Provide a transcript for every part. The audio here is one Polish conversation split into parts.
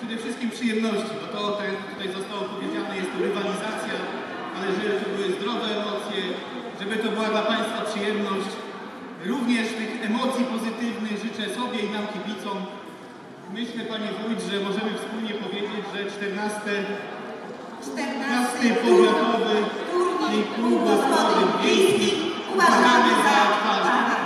przede wszystkim przyjemności, bo to, tak jak tutaj zostało powiedziane, jest to rywalizacja, ale żeby to były zdrowe emocje, żeby to była dla Państwa przyjemność. Również tych emocji pozytywnych życzę sobie i nam kibicom. Myślę, Panie Wójt, że możemy wspólnie powiedzieć, że 14, 14 powiatowy i klub gospodyń wiejskich uważamy za twarz.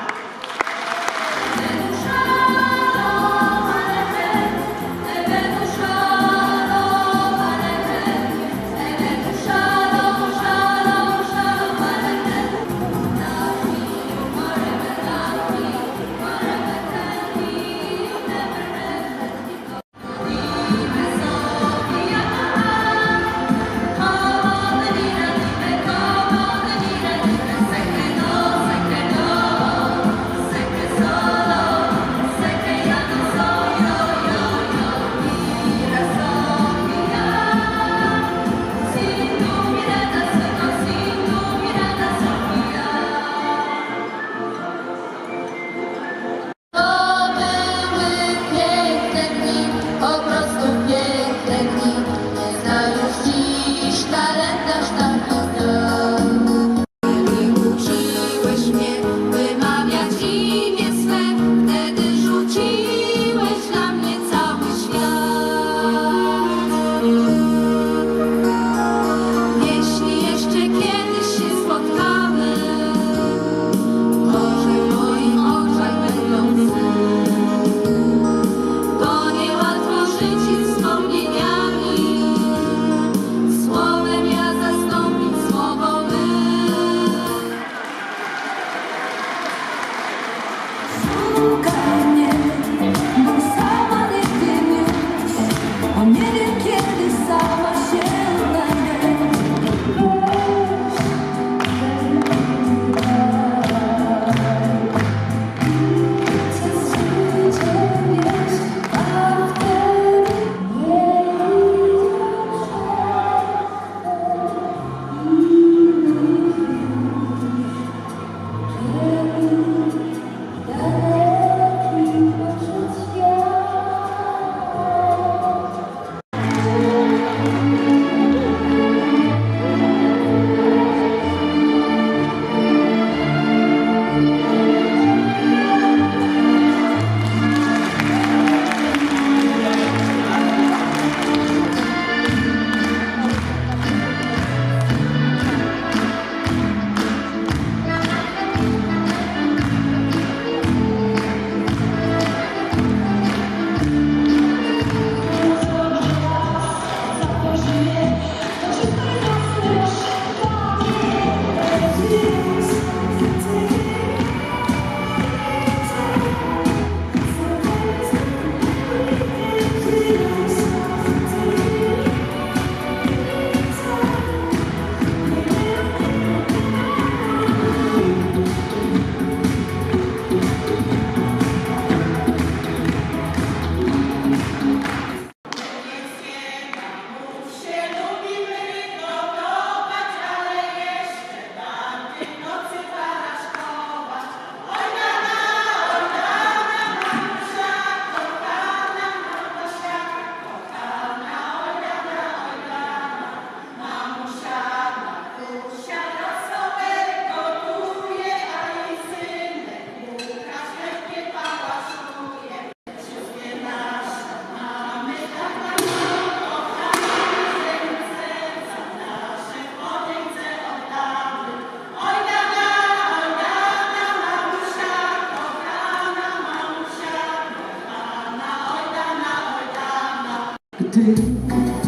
Take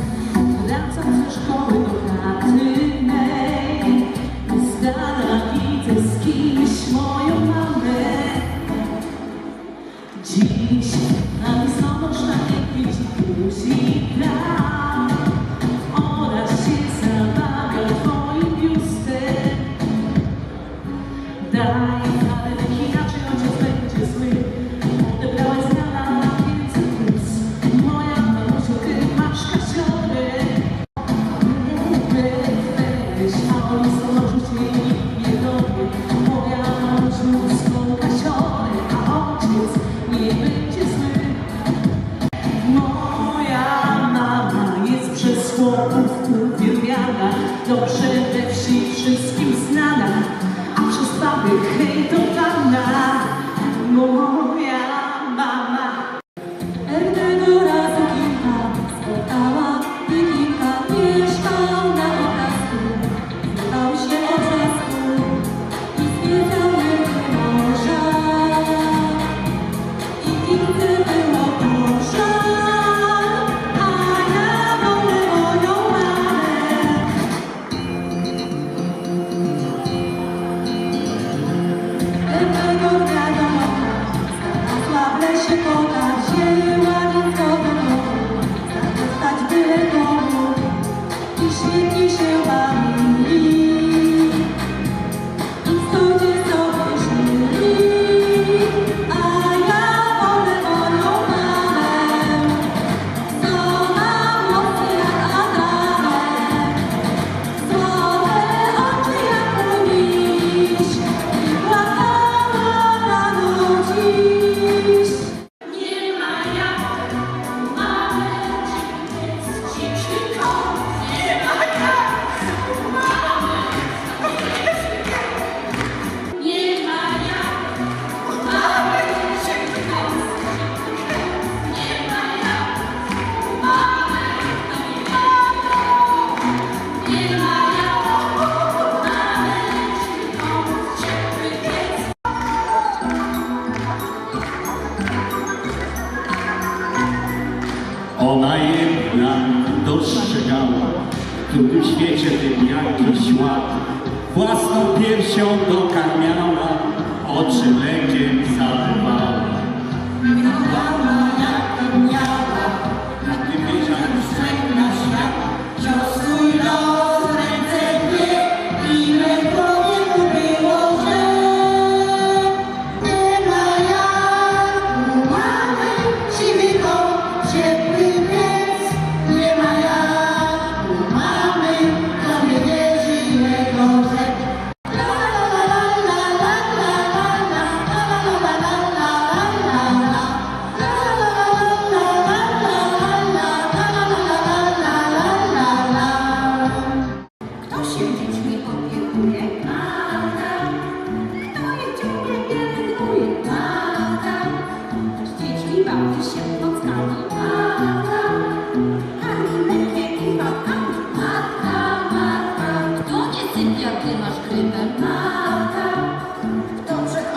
seu do caminhão.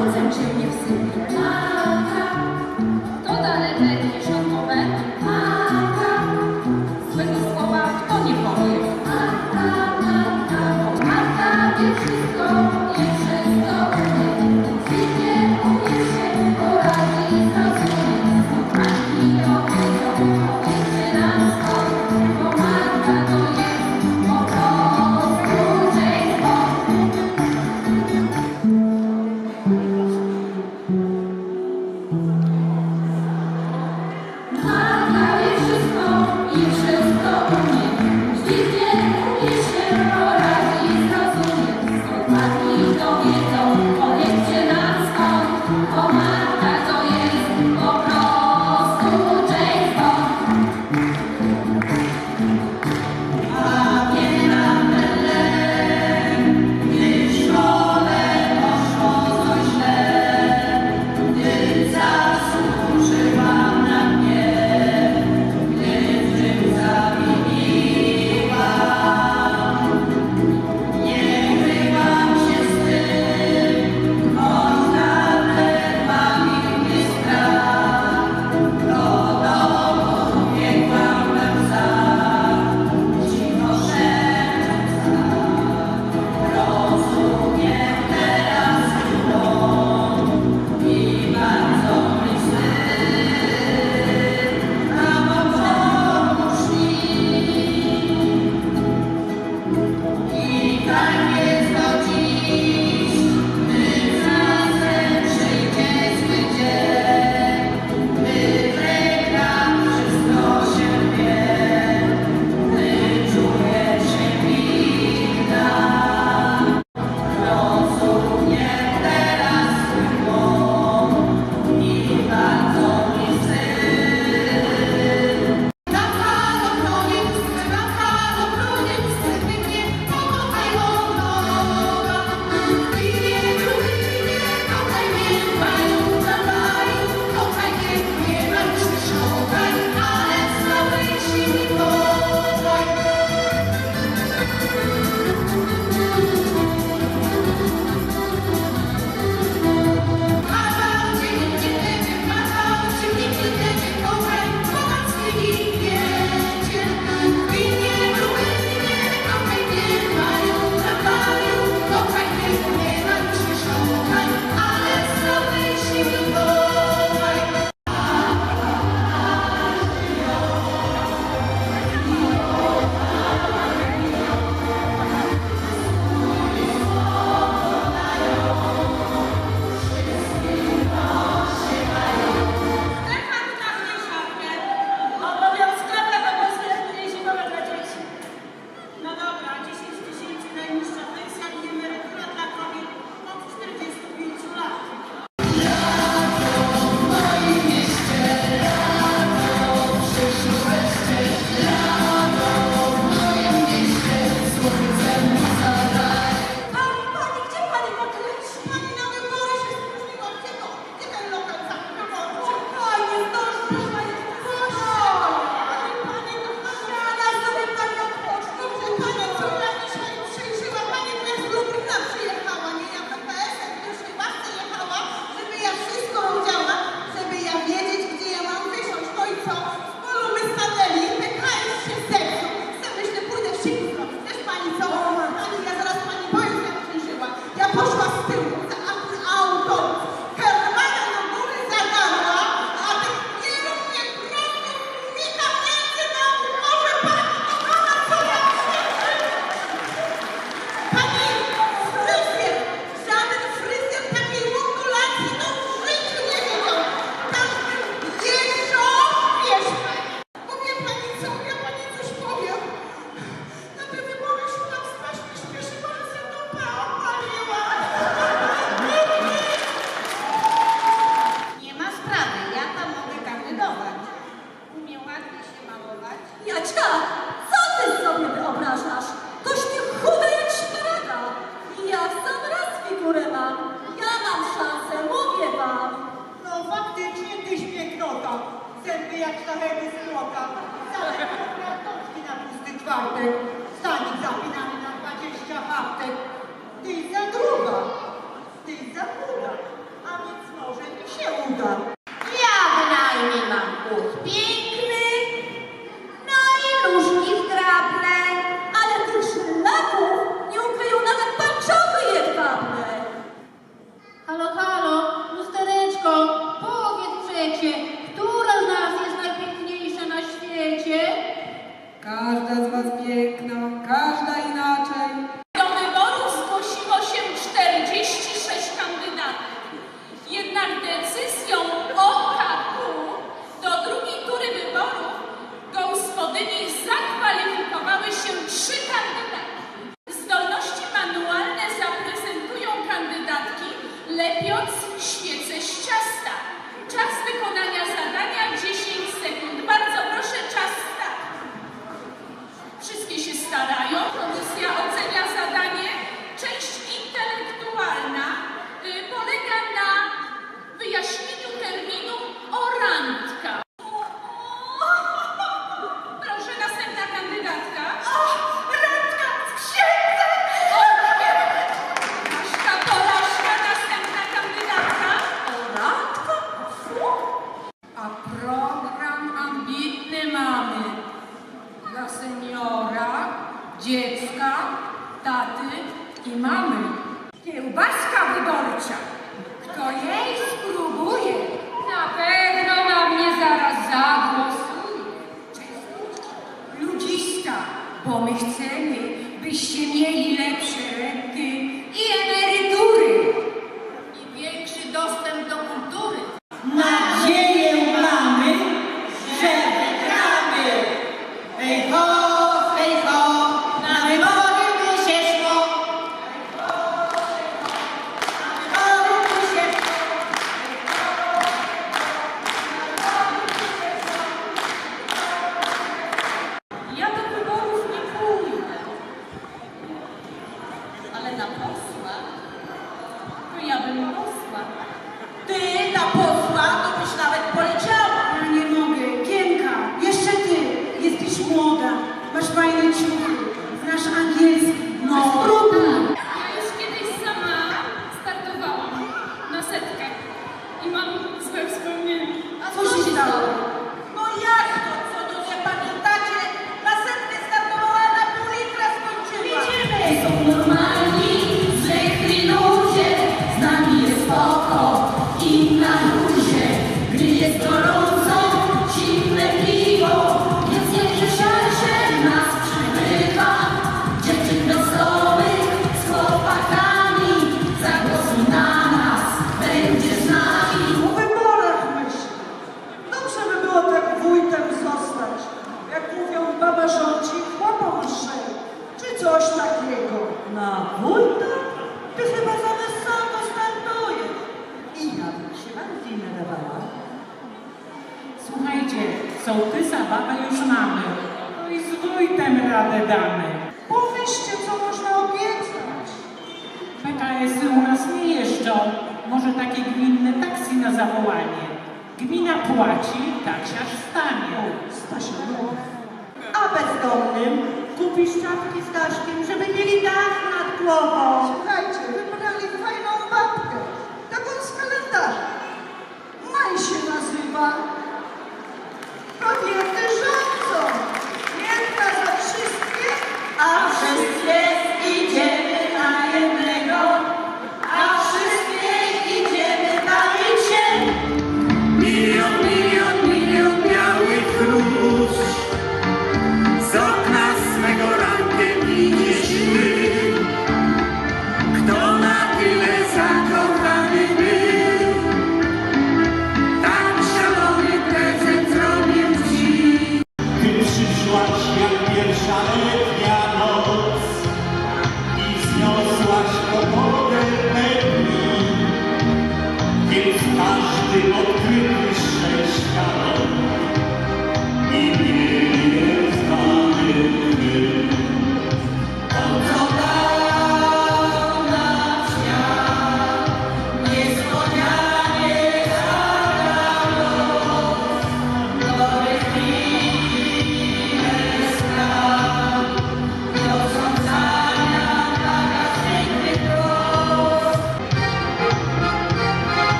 сонцем чині всі.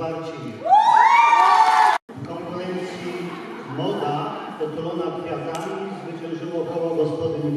Barcin. Konkurencji moda otulona kwiatami zwyciężyło koło gospodyń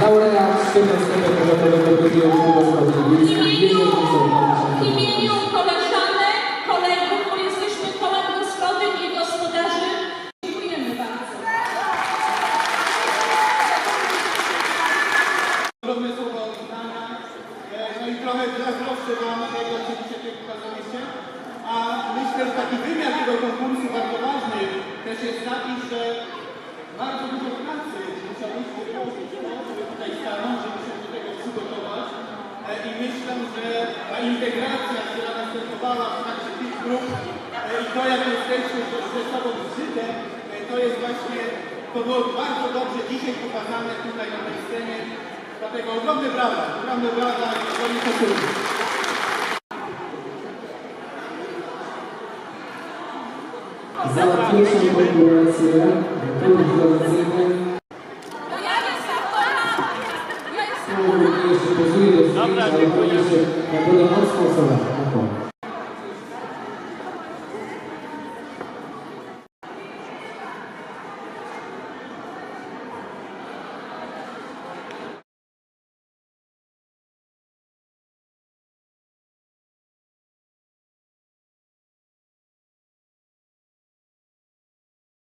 Laurea Szczepańskiego Powiatowej Komisji Obsługi Miejskiej Wielkiej Komisji Obsługi Miejskiej bardzo dobrze dzisiaj pokazane tutaj na tej scenie. Dlatego ogromne brawa, ogromne brawa i ogromny szacunek. Załatwię